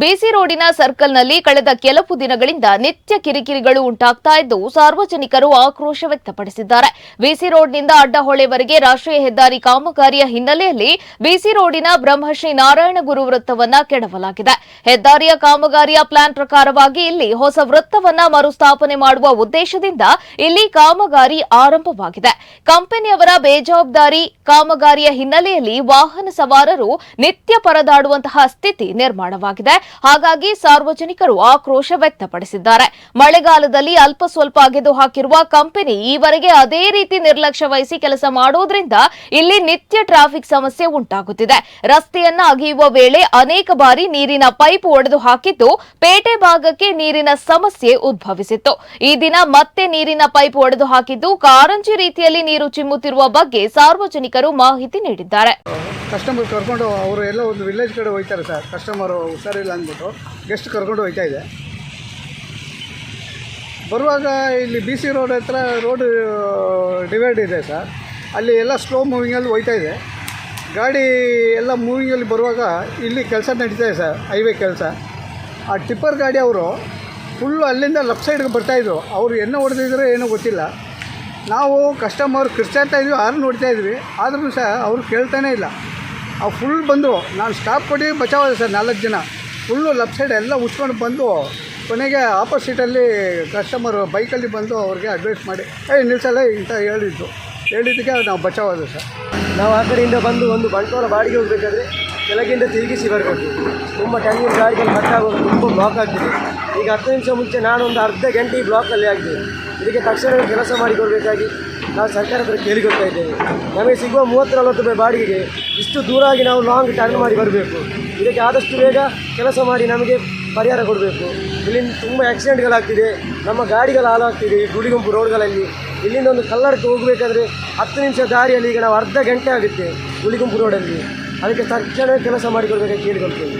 ಬಿಸಿ ರೋಡಿನ ಸರ್ಕಲ್ನಲ್ಲಿ ಕಳೆದ ಕೆಲವು ದಿನಗಳಿಂದ ನಿತ್ಯ ಕಿರಿಕಿರಿಗಳು ಉಂಟಾಗ್ತಾ ಇದ್ದು ಸಾರ್ವಜನಿಕರು ಆಕ್ರೋಶ ವ್ಯಕ್ತಪಡಿಸಿದ್ದಾರೆ. ಬಿಸಿ ರೋಡ್ನಿಂದ ಅಡ್ಡಹೊಳೆವರೆಗೆ ರಾಷ್ಟ್ರೀಯ ಹೆದ್ದಾರಿ ಕಾಮಗಾರಿಯ ಹಿನ್ನೆಲೆಯಲ್ಲಿ ಬಿಸಿ ರೋಡಿನ ಬ್ರಹ್ಮಶ್ರೀ ನಾರಾಯಣ ಗುರು ವೃತ್ತವನ್ನ ಕೆಡವಲಾಗಿದೆ. ಹೆದ್ದಾರಿಯ ಕಾಮಗಾರಿಯ ಪ್ಲಾನ್ ಪ್ರಕಾರವಾಗಿ ಇಲ್ಲಿ ಹೊಸ ವೃತ್ತವನ್ನ ಮರುಸ್ಥಾಪನೆ ಮಾಡುವ ಉದ್ದೇಶದಿಂದ ಇಲ್ಲಿ ಕಾಮಗಾರಿ ಆರಂಭವಾಗಿದೆ. ಕಂಪನಿಯವರ ಬೇಜವಾಬ್ದಾರಿ ಕಾಮಗಾರಿಯ ಹಿನ್ನೆಲೆಯಲ್ಲಿ ವಾಹನ ಸವಾರರು ನಿತ್ಯ ಪರದಾಡುವಂತಹ ಸ್ಥಿತಿ ನಿರ್ಮಾಣವಾಗಿದೆ. ಹಾಗಾಗಿ ಸಾರ್ವಜನಿಕರು ಆಕ್ರೋಶ ವ್ಯಕ್ತಪಡಿಸಿದ್ದಾರೆ. ಮಳೆಗಾಲದಲ್ಲಿ ಅಲ್ಪ ಸ್ವಲ್ಪ ಅಗೆದು ಹಾಕಿರುವ ಕಂಪನಿ ಈವರೆಗೆ ಅದೇ ರೀತಿ ನಿರ್ಲಕ್ಷ್ಯ ವಹಿಸಿ ಕೆಲಸ ಮಾಡುವುದರಿಂದ ಇಲ್ಲಿ ನಿತ್ಯ ಟ್ರಾಫಿಕ್ ಸಮಸ್ಯೆ ಉಂಟಾಗುತ್ತಿದೆ. ರಸ್ತೆಯನ್ನ ಅಗೆಯುವ ವೇಳೆ ಅನೇಕ ಬಾರಿ ನೀರಿನ ಪೈಪ್ ಒಡೆದು ಹಾಕಿದ್ದು ಪೇಟೆ ಭಾಗಕ್ಕೆ ನೀರಿನ ಸಮಸ್ಯೆ ಉದ್ಭವಿಸಿತ್ತು. ಈ ದಿನ ಮತ್ತೆ ನೀರಿನ ಪೈಪ್ ಒಡೆದು ಹಾಕಿದ್ದು ಕಾರಂಜಿ ರೀತಿಯಲ್ಲಿ ನೀರು ಚಿಮ್ಮುತ್ತಿರುವ ಬಗ್ಗೆ ಸಾರ್ವಜನಿಕರು ಮಾಹಿತಿ ನೀಡಿದ್ದಾರೆ. ಕಸ್ಟಮರ್ ಕರ್ಕೊಂಡು ಅವರು ಎಲ್ಲ ಒಂದು ವಿಲೇಜ್ ಕಡೆ ಹೋಗ್ತಾರೆ ಸರ್. ಕಸ್ಟಮರ್ ಹುಷಾರಿಲ್ಲ ಅಂದ್ಬಿಟ್ಟು ಗೆಸ್ಟ್ ಕರ್ಕೊಂಡು ಹೋಗ್ತಾ ಇದೆ. ಬರುವಾಗ ಇಲ್ಲಿ ಬಿ ಸಿ ರೋಡ್ ಹತ್ರ ರೋಡ್ ಡಿವೈಡ್ ಇದೆ ಸರ್ ಅಲ್ಲಿ ಎಲ್ಲ ಸ್ಲೋ ಮೂವಿಂಗಲ್ಲಿ ಹೋಯ್ತಾ ಇದೆ. ಗಾಡಿ ಎಲ್ಲ ಮೂವಿಂಗಲ್ಲಿ ಬರುವಾಗ ಇಲ್ಲಿ ಕೆಲಸ ನಡೀತಾ ಇದೆ ಸರ್ ಹೈವೇ ಕೆಲಸ. ಆ ಟಿಪ್ಪರ್ ಗಾಡಿ ಅವರು ಫುಲ್ಲು ಅಲ್ಲಿಂದ ಲೆಫ್ಟ್ ಸೈಡ್ಗೆ ಬರ್ತಾಯಿದ್ರು ಅವರು ಎಣ್ಣೆ ಹೊಡೆದಿದ್ರೆ ಏನೂ ಗೊತ್ತಿಲ್ಲ. ನಾವು ಕಸ್ಟಮರ್ ಕಿರ್ಚಾಡ್ತಾ ಇದ್ವಿ ಆರು ನೋಡ್ತಾ ಇದ್ವಿ. ಆದ್ರೂ ಸಹ ಅವ್ರು ಕೇಳ್ತಾನೇ ಇಲ್ಲ. ಅವು ಫುಲ್ ಬಂದರು. ನಾನು ಸ್ಟಾಪ್ ಕೊಟ್ಟು ಬಚಾವ ಸರ್ ನಾಲ್ಕು ಜನ. ಫುಲ್ಲು ಲೆಫ್ಟ್ ಸೈಡ್ ಎಲ್ಲ ಉಚ್ಕೊಂಡು ಬಂದು ಕೊನೆಗೆ ಆಪೋಸಿಟಲ್ಲಿ ಕಸ್ಟಮರು ಬೈಕಲ್ಲಿ ಬಂದು ಅವ್ರಿಗೆ ಅಡ್ವೈಸ್ ಮಾಡಿ. ಏಯ್ ನಿಲ್ಸಲ್ಲ, ಇಂಥ ಹೇಳಿದ್ದು. ಹೇಳಿದ್ದಕ್ಕೆ ನಾವು ಬಚಾವಾದೆ ಸರ್. ನಾವು ಆ ಕಡೆಯಿಂದ ಬಂದು ಒಂದು ಬಂಟ್ವಾಳ ಬಾಡಿಗೆ ಹೋಗಬೇಕಾದ್ರೆ ಕೆಳಗಿಂದ ತಿರುಗಿಸಿ ಬರಬೇಕು. ತುಂಬ ಟೈಮಿನ ಗಾಡಿಗಳು ಕಟ್ಟಾಗೋದು ತುಂಬ ಬ್ಲಾಕ್ ಆಗ್ತಿದೆ. ಈಗ ಹತ್ತು ನಿಮಿಷ ಮುಂಚೆ ನಾನು ಒಂದು ಅರ್ಧ ಗಂಟೆ ಈ ಬ್ಲಾಕಲ್ಲಿ ಆಗಿದೆ ಇದಕ್ಕೆ ತಕ್ಷಣ ಕೆಲಸ ಮಾಡಿಕೊಡಬೇಕಾಗಿ ನಾವು ಸರ್ಕಾರ ಹತ್ರ ಕೇಳಿಕೊಳ್ತಾ ಇದ್ದೇವೆ ನಮಗೆ ಸಿಗುವ ಮೂವತ್ತು ನಲವತ್ತು ರೂಪಾಯಿ ಬಾಡಿಗೆಗೆ ಇಷ್ಟು ದೂರ ಆಗಿ ನಾವು ಲಾಂಗ್ ಟರ್ನ್ ಮಾಡಿ ಬರಬೇಕು. ಇದಕ್ಕೆ ಆದಷ್ಟು ಬೇಗ ಕೆಲಸ ಮಾಡಿ ನಮಗೆ ಪರಿಹಾರ ಕೊಡಬೇಕು. ಇಲ್ಲಿಂದ ತುಂಬ ಆಕ್ಸಿಡೆಂಟ್ಗಳಾಗ್ತಿದೆ ನಮ್ಮ ಗಾಡಿಗಳು ಹಾಳಾಗ್ತಿದೆ ಈ ಗುಡಿಗುಂಪು ರೋಡ್ಗಳಲ್ಲಿ. ಇಲ್ಲಿಂದ ಒಂದು ಕಲ್ಲಡಕ್ಕೆ ಹೋಗಬೇಕಾದ್ರೆ ಹತ್ತು ನಿಮಿಷ ದಾರಿಯಲ್ಲಿ ಈಗ ನಾವು ಅರ್ಧ ಗಂಟೆ ಆಗುತ್ತೆ ಗುಳಿಗುಂಪು ರೋಡಲ್ಲಿ. ಅದಕ್ಕೆ ತಕ್ಷಣವೇ ಕೆಲಸ ಮಾಡಿಕೊಡ್ಬೇಕಾಗಿ ಕೇಳಿಕೊಳ್ತೇವೆ